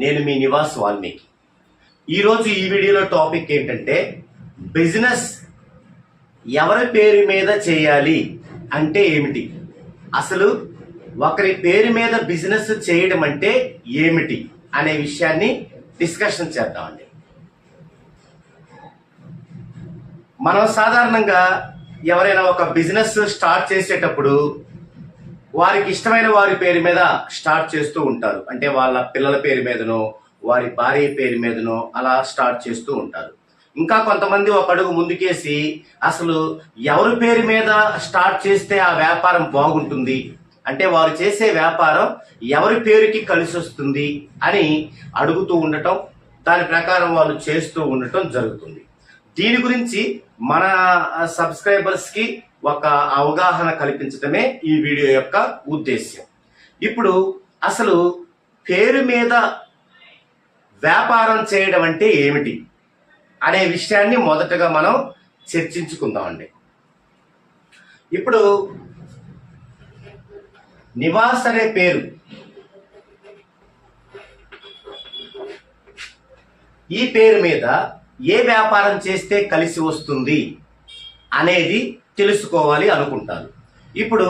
నేను మీ నివాస్ వాల్మీకి. ఈరోజు ఈ వీడియోలో టాపిక్ ఏంటంటే బిజినెస్ ఎవరి పేరు మీద చేయాలి అంటే ఏమిటి? అసలు ఒకరి పేరు మీద బిజినెస్ చేయడం అంటే ఏమిటి అనే విషయాన్ని డిస్కషన్ చేద్దామండి. మనం సాధారణంగా ఎవరైనా ఒక బిజినెస్ స్టార్ట్ చేసేటప్పుడు వారికి ఇష్టమైన వారి పేరు మీద స్టార్ట్ చేస్తూ ఉంటారు. అంటే వాళ్ళ పిల్లల పేరు మీదనో వారి భార్య పేరు మీదనో అలా స్టార్ట్ చేస్తూ ఉంటారు. ఇంకా కొంతమంది ఒక అడుగు ముందుకేసి అసలు ఎవరి పేరు మీద స్టార్ట్ చేస్తే ఆ వ్యాపారం బాగుంటుంది? అంటే వారు చేసే వ్యాపారం ఎవరి పేరుకి కలిసి వస్తుంది అని అడుగుతూ ఉండటం దాని ప్రకారం వాళ్ళు చేస్తూ ఉండటం జరుగుతుంది. దీని గురించి మన సబ్స్క్రైబర్స్కి ఒక అవగాహన కల్పించడమే ఈ వీడియో యొక్క ఉద్దేశ్యం. ఇప్పుడు అసలు పేరు మీద వ్యాపారం చేయడం అంటే ఏమిటి అనే విషయాన్ని మొదటగా మనం చర్చించుకుందామండి. ఇప్పుడు నివాస్ అనే పేరు ఈ పేరు మీద ఏ వ్యాపారం చేస్తే కలిసి వస్తుంది అనేది తెలుసుకోవాలి అనుకుంటారు. ఇప్పుడు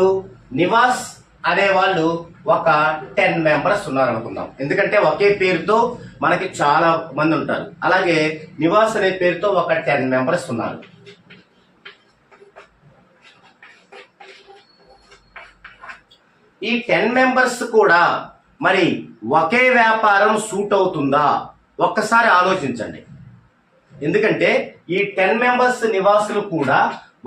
నివాస్ అనే వాళ్ళు ఒక టెన్ మెంబర్స్ ఉన్నారు అనుకుందాం ఎందుకంటే ఒకే పేరుతో మనకి చాలా మంది ఉంటారు. అలాగే నివాస్ అనే పేరుతో ఒక టెన్ మెంబర్స్ ఉన్నారు. ఈ టెన్ మెంబర్స్ కూడా మరి ఒకే వ్యాపారం సూట్ అవుతుందా? ఒక్కసారి ఆలోచించండి. ఎందుకంటే ఈ టెన్ మెంబర్స్ నివాసులు కూడా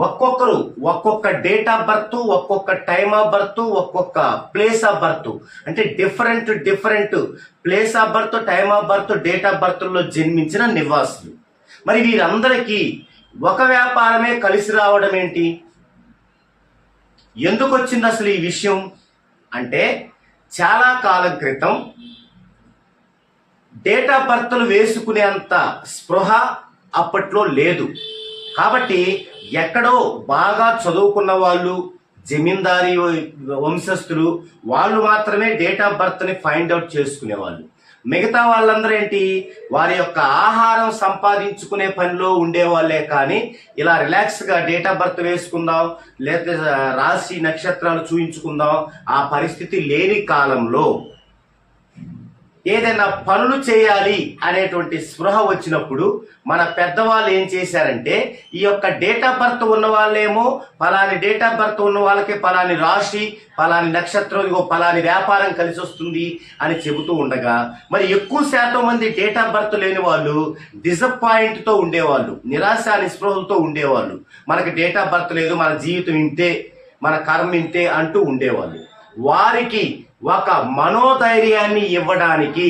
ఒక్కొక్కరు ఒక్కొక్క డేట్ ఆఫ్ బర్త్ ఒక్కొక్క టైమ్ ఆఫ్ బర్త్ ఒక్కొక్క ప్లేస్ ఆఫ్ బర్త్ అంటే different different place of birth time of birth date of బర్త్లో జన్మించిన నివాసులు. మరి వీరందరికీ ఒక వ్యాపారమే కలిసి రావడం ఏంటి? ఎందుకు వచ్చింది అసలు ఈ విషయం? అంటే చాలా కాలం క్రితం డేట్ ఆఫ్ బర్త్లు వేసుకునేంత స్పృహ అప్పట్లో లేదు. కాబట్టి ఎక్కడో బాగా చదువుకున్న వాళ్ళు జమీందారీ వంశస్థులు వాళ్ళు మాత్రమే డేట్ ఆఫ్ బర్త్ని ఫైండ్ అవుట్ చేసుకునేవాళ్ళు. మిగతా వాళ్ళందరూ ఏంటి? వారి యొక్క ఆహారం సంపాదించుకునే పనిలో ఉండేవాళ్ళే కానీ ఇలా రిలాక్స్గా డేట్ ఆఫ్ బర్త్ వేసుకుందాం లేకపోతే రాశి నక్షత్రాలు చూయించుకుందాం ఆ పరిస్థితి లేని కాలంలో ఏదైనా పనులు చేయాలి అనేటువంటి స్పృహ వచ్చినప్పుడు మన పెద్దవాళ్ళు ఏం చేశారంటే ఈ యొక్క డేట్ ఆఫ్ బర్త్ ఉన్న వాళ్ళేమో పలాని డేట్ ఆఫ్ బర్త్ ఉన్న వాళ్ళకి పలాని రాశి పలాని నక్షత్రం ఇగో పలాని వ్యాపారం కలిసి వస్తుంది అని చెబుతూ ఉండగా మరి ఎక్కువ శాతం మంది డేట్ ఆఫ్ బర్త్ లేని వాళ్ళు డిసప్పాయింట్తో ఉండేవాళ్ళు నిరాశ నిస్పృహలతో ఉండేవాళ్ళు. మనకి డేట్ ఆఫ్ బర్త్ లేదు మన జీవితం ఇంతే మన కర్మ ఇంతే అంటూ ఉండేవాళ్ళు. వారికి ఒక మనోధైర్యాన్ని ఇవ్వడానికి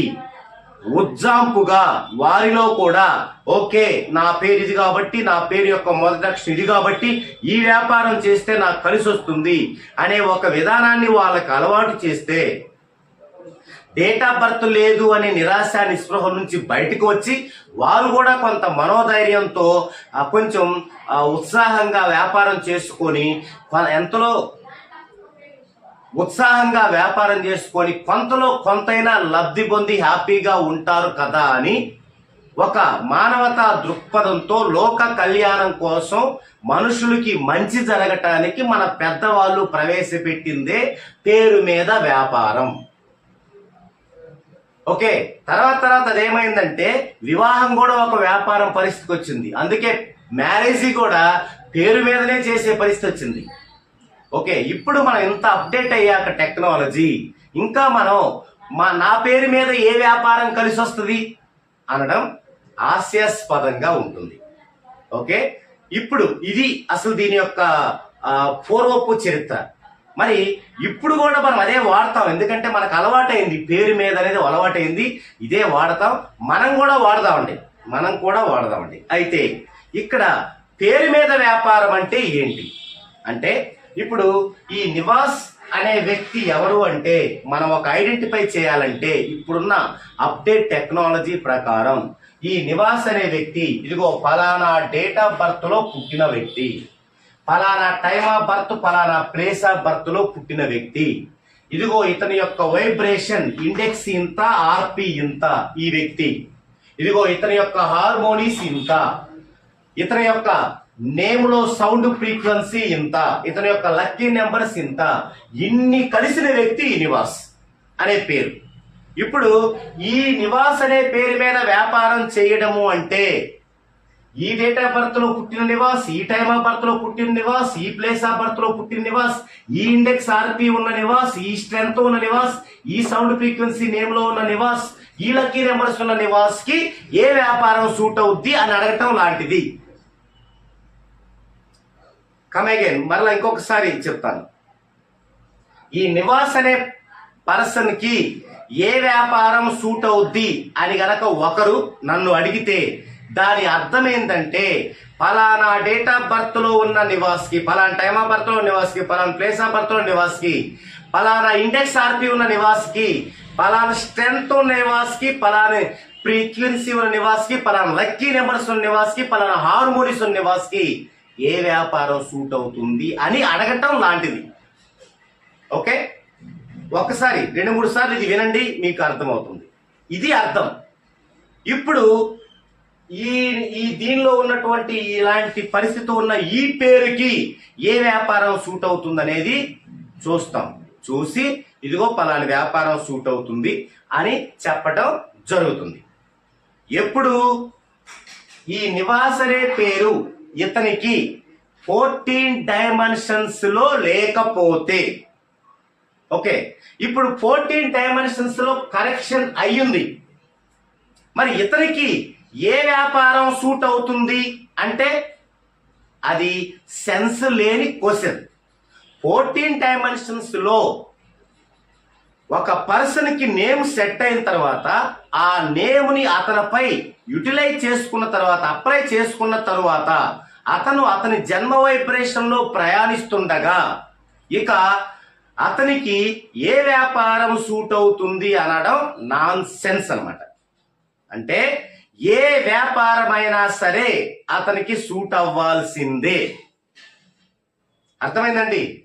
ఉజ్జాంపుగా వారిలో కూడా ఓకే నా పేరు ఇది కాబట్టి నా పేరు యొక్క మొదటి అక్షరం ఇది కాబట్టి ఈ వ్యాపారం చేస్తే నాకు కలిసి వస్తుంది అనే ఒక విధానాన్ని వాళ్ళకి అలవాటు చేస్తే డేట్ ఆఫ్ బర్త్ లేదు అనే నిరాశ నిస్పృహ నుంచి బయటకు వచ్చి వారు కూడా కొంత మనోధైర్యంతో కొంచెం ఉత్సాహంగా వ్యాపారం చేసుకొని ఎంతలో ఉత్సాహంగా వ్యాపారం చేసుకొని కొంతలో కొంతైనా లబ్ధి పొంది హ్యాపీగా ఉంటారు కదా అని ఒక మానవతా దృక్పథంతో లోక కళ్యాణం కోసం మనుషులకి మంచి జరగటానికి మన పెద్దవాళ్ళు ప్రవేశపెట్టిందే పేరు మీద వ్యాపారం. ఓకే తర్వాత తర్వాత అదేమైందంటే వివాహం కూడా ఒక వ్యాపారం పరిస్థితికి వచ్చింది. అందుకే మ్యారేజీ కూడా పేరు మీదనే చేసే పరిస్థితి వచ్చింది. ఓకే ఇప్పుడు మనం ఇంత అప్డేట్ అయ్యాక టెక్నాలజీ? ఇంకా మనం మా నా పేరు మీద ఏ వ్యాపారం కలిసి వస్తుంది అనడం హాస్యాస్పదంగా ఉంటుంది. ఓకే ఇప్పుడు ఇది అసలు దీని యొక్క పూర్వపు చరిత్ర. మరి ఇప్పుడు కూడా మనం అదే వాడతాం. ఎందుకంటే మనకు అలవాటైంది. పేరు మీద అనేది అలవాటైంది. ఇదే వాడతాం. మనం కూడా వాడదామండి. మనం కూడా వాడదామండి. అయితే ఇక్కడ పేరు మీద వ్యాపారం అంటే ఏంటి? అంటే ఇప్పుడు ఈ నివాస్ అనే వ్యక్తి ఎవరు అంటే మనం ఒక ఐడెంటిఫై చేయాలంటే ఇప్పుడున్న అప్డేట్ టెక్నాలజీ ప్రకారం ఈ నివాస్ అనే వ్యక్తి ఇదిగో ఫలానా డేట్ ఆఫ్ బర్త్లో పుట్టిన వ్యక్తి ఫలానా టైమ్ ఆఫ్ బర్త్ ఫలానా ప్లేస్ ఆఫ్ బర్త్లో పుట్టిన వ్యక్తి ఇదిగో ఇతని యొక్క వైబ్రేషన్ ఇండెక్స్ ఇంత ఆర్పి ఇంత ఈ వ్యక్తి ఇదిగో ఇతని యొక్క హార్మోనీస్ ఇంత ఇతని యొక్క నేమ్లో సౌండ్ ఫ్రీక్వెన్సీ ఇంత? ఇతని యొక్క లక్కీ నెంబర్స్ ఇంత? ఇన్ని కలిసిన వ్యక్తి ఈ నివాస్ అనే పేరు. ఇప్పుడు ఈ నివాస్ అనే పేరు మీద వ్యాపారం చేయడము అంటే ఈ డేట్ ఆఫ్ బర్త్లో పుట్టిన నివాస్ ఈ టైమ్ ఆఫ్ బర్త్లో పుట్టిన నివాస్ ఈ ప్లేస్ ఆఫ్ బర్త్లో పుట్టిన నివాస్ ఈ ఇండెక్స్ ఆర్పి ఉన్న నివాస్ ఈ స్ట్రెంత్ ఉన్న నివాస్ ఈ సౌండ్ ఫ్రీక్వెన్సీ నేమ్లో ఉన్న నివాస్ ఈ లక్కీ నెంబర్స్ ఉన్న నివాస్కి ఏ వ్యాపారం సూట్ అవుద్ది అని అడగటం లాంటిది. కమ్ అగైన్ మరలా ఇంకొకసారి చెప్తాను. ఈ నివాస్ అనే పర్సన్కి ఏ వ్యాపారం సూట్ అవుద్ది అని గనక ఒకరు నన్ను అడిగితే దాని అర్థం ఏంటంటే ఫలానా డేట్ ఆఫ్ బర్త్లో ఉన్న నివాస్కి ఫలానా టైమ్ ఆఫ్ బర్త్లో నివాస్కి ఫలానా ప్లేస్ ఆఫ్ బర్త్లో నివాస్కి ఫలానా ఇండెక్స్ ఆర్పి ఉన్న నివాస్కి ఫలానా స్ట్రెంత్ ఉన్న నివాస్కి ఫలానా ఫ్రీక్వెన్సీ ఉన్న నివాస్కి ఫలానా లక్కీ నెంబర్స్ ఉన్న నివాస్కి ఫలానా హార్మోనిస్ ఉన్న నివాస్కి ఏ వ్యాపారం సూట్ అవుతుంది అని అడగటం లాంటిది. ఓకే? ఒకసారి రెండు మూడు సార్లు ఇది వినండి మీకు అర్థమవుతుంది. ఇది అర్థం. ఇప్పుడు ఈ ఈ దీనిలో ఉన్నటువంటి ఇలాంటి పరిస్థితి ఉన్న ఈ పేరుకి ఏ వ్యాపారం సూట్ అవుతుంది అనేది చూస్తాం. చూసి ఇదిగో పలాని వ్యాపారం సూట్ అవుతుంది అని చెప్పటం జరుగుతుంది. ఎప్పుడు? ఈ నివాసరే పేరు. ఇతనికి ఫోర్టీన్ డైమెన్షన్స్లో లేకపోతే. ఓకే ఇప్పుడు ఫోర్టీన్ డైమెన్షన్స్లో కరెక్షన్ అయ్యింది. మరి ఇతనికి ఏ వ్యాపారం సూట్ అవుతుంది అంటే అది సెన్స్ లేని క్వశ్చన్. ఫోర్టీన్ డైమెన్షన్స్లో ఒక పర్సన్కి నేమ్ సెట్ అయిన తర్వాత ఆ నేమ్ని అతనిపై యూటిలైజ్ చేసుకున్న తర్వాత అప్లై చేసుకున్న తర్వాత అతను అతని జన్మ వైబ్రేషన్లో ప్రయాణిస్తుండగా ఇక అతనికి ఏ వ్యాపారం సూట్ అవుతుంది అనడం నాన్ సెన్స్ అనమాట అంటే ఏ వ్యాపారమైనా సరే అతనికి సూట్ అవ్వాల్సిందే. అర్థమైందండి?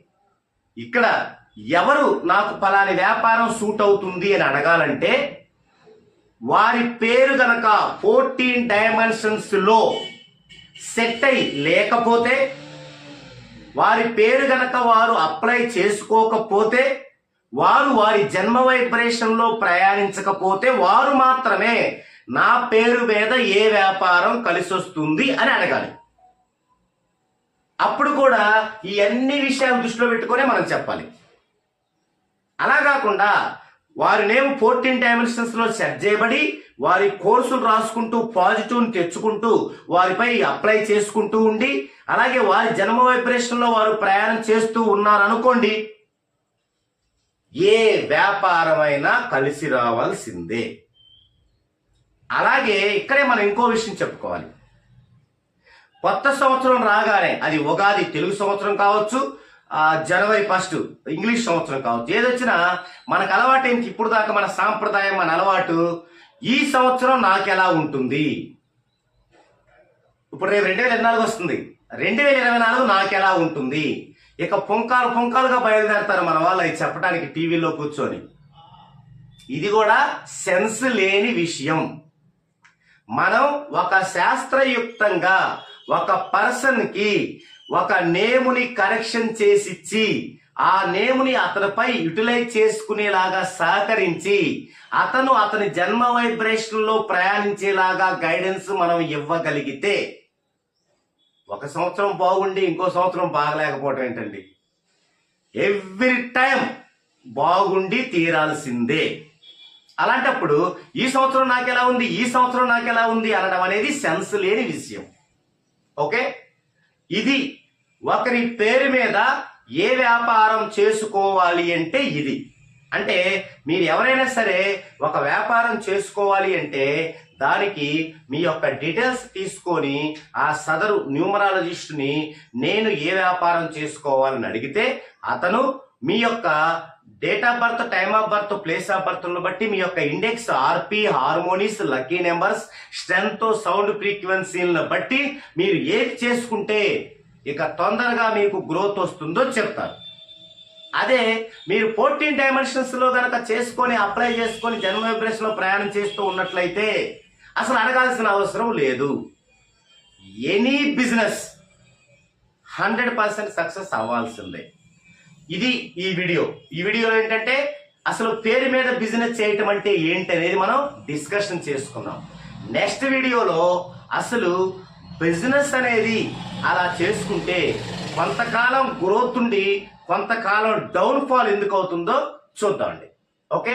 ఇక్కడ ఎవరు నాకు పలాని వ్యాపారం సూట్ అవుతుంది అని అడగాలంటే వారి పేరు గనక ఫోర్టీన్ డైమెన్షన్స్లో సెట్ అయి లేకపోతే వారి పేరు గనక వారు అప్లై చేసుకోకపోతే వారు వారి జన్మ వైబ్రేషన్లో ప్రయాణించకపోతే వారు మాత్రమే నా పేరు మీద ఏ వ్యాపారం కలిసి వస్తుంది అని అడగాలి. అప్పుడు కూడా ఈ అన్ని విషయాలు దృష్టిలో పెట్టుకునే మనం చెప్పాలి. అలా కాకుండా వారి నేమ్ ఫోర్టీన్ డైమెన్షన్స్లో సెట్ చేయబడి వారి కోర్సులు రాసుకుంటూ పాజిటివ్ని తెచ్చుకుంటూ వారిపై అప్లై చేసుకుంటూ ఉండి అలాగే వారి జన్మ వైబ్రేషన్లో వారు ప్రయాణం చేస్తూ ఉన్నారనుకోండి ఏ వ్యాపారమైనా కలిసి రావాల్సిందే. అలాగే ఇక్కడే మనం ఇంకో విషయం చెప్పుకోవాలి. కొత్త సంవత్సరం రాగానే అది ఉగాది తెలుగు సంవత్సరం కావచ్చు జనవరి ఫస్ట్ ఇంగ్లీష్ సంవత్సరం కావచ్చు. ఏదొచ్చినా మనకు అలవాటు ఏంటి? ఇప్పుడు దాకా మన సాంప్రదాయం మన అలవాటు ఈ సంవత్సరం నాకు ఎలా ఉంటుంది? ఇప్పుడు రేపు రెండు వేల ఇరవై నాలుగు వస్తుంది. రెండు వేల ఇరవై నాలుగు నాకు ఎలా ఉంటుంది? ఇక పుంకాలు పుంకాలుగా బయలుదేరతారు మన వాళ్ళు అది చెప్పడానికి టీవీలో కూర్చొని. ఇది కూడా సెన్స్ లేని విషయం. మనం ఒక శాస్త్రయుక్తంగా ఒక పర్సన్కి ఒక నేముని కరెక్షన్ చేసిచ్చి ఆ నేముని అతనిపై యూటిలైజ్ చేసుకునేలాగా సహకరించి అతను అతని జన్మ వైబ్రేషన్లో ప్రయాణించేలాగా గైడెన్స్ మనం ఇవ్వగలిగితే ఒక సంవత్సరం బాగుండి ఇంకో సంవత్సరం బాగలేకపోవటం ఏంటండి? ఎవ్రీ టైం బాగుండి తీరాల్సిందే. అలాంటప్పుడు ఈ సంవత్సరం నాకు ఎలా ఉంది ఈ సంవత్సరం నాకు ఎలా ఉంది అనడం అనేది సెన్స్ లేని విషయం. ఓకే? ఇది ఒకరి పేరు మీద ఏ వ్యాపారం చేసుకోవాలి అంటే ఇది. అంటే మీరు ఎవరైనా సరే ఒక వ్యాపారం చేసుకోవాలి అంటే దానికి మీ యొక్క డీటెయిల్స్ తీసుకొని ఆ సదరు న్యూమరాలజిస్ట్ని నేను ఏ వ్యాపారం చేసుకోవాలని అడిగితే అతను మీ యొక్క date of birth time of birth place of birth బట్టి మీ యొక్క ఇండెక్స్ ఆర్పి హార్మోనిస్ లక్కీ నెంబర్స్ స్ట్రెంత్ సౌండ్ ఫ్రీక్వెన్సీలను బట్టి మీరు ఏది చేసుకుంటే ఇక తొందరగా మీకు గ్రోత్ వస్తుందో చెప్తారు. అదే మీరు ఫోర్టీన్ డైమెన్షన్స్లో చేసుకొని అప్లై చేసుకొని జన్మ వైబ్రేషన్లో ప్రయాణం చేస్తూ ఉన్నట్లయితే అసలు అడగాల్సిన అవసరం లేదు. Any business hundred percent success అవ్వాల్సిందే. ఇది ఈ వీడియో. ఈ వీడియోలో ఏంటంటే అసలు పేరు మీద బిజినెస్ చేయటం అంటే ఏంటి అనేది మనం డిస్కషన్ చేసుకున్నాం నెక్స్ట్ వీడియోలో అసలు బిజినెస్ అనేది అలా చేసుకుంటే కొంతకాలం గ్రోత్ ఉండి కొంతకాలం డౌన్ ఫాల్ ఎందుకు అవుతుందో చూద్దామండి. ఓకే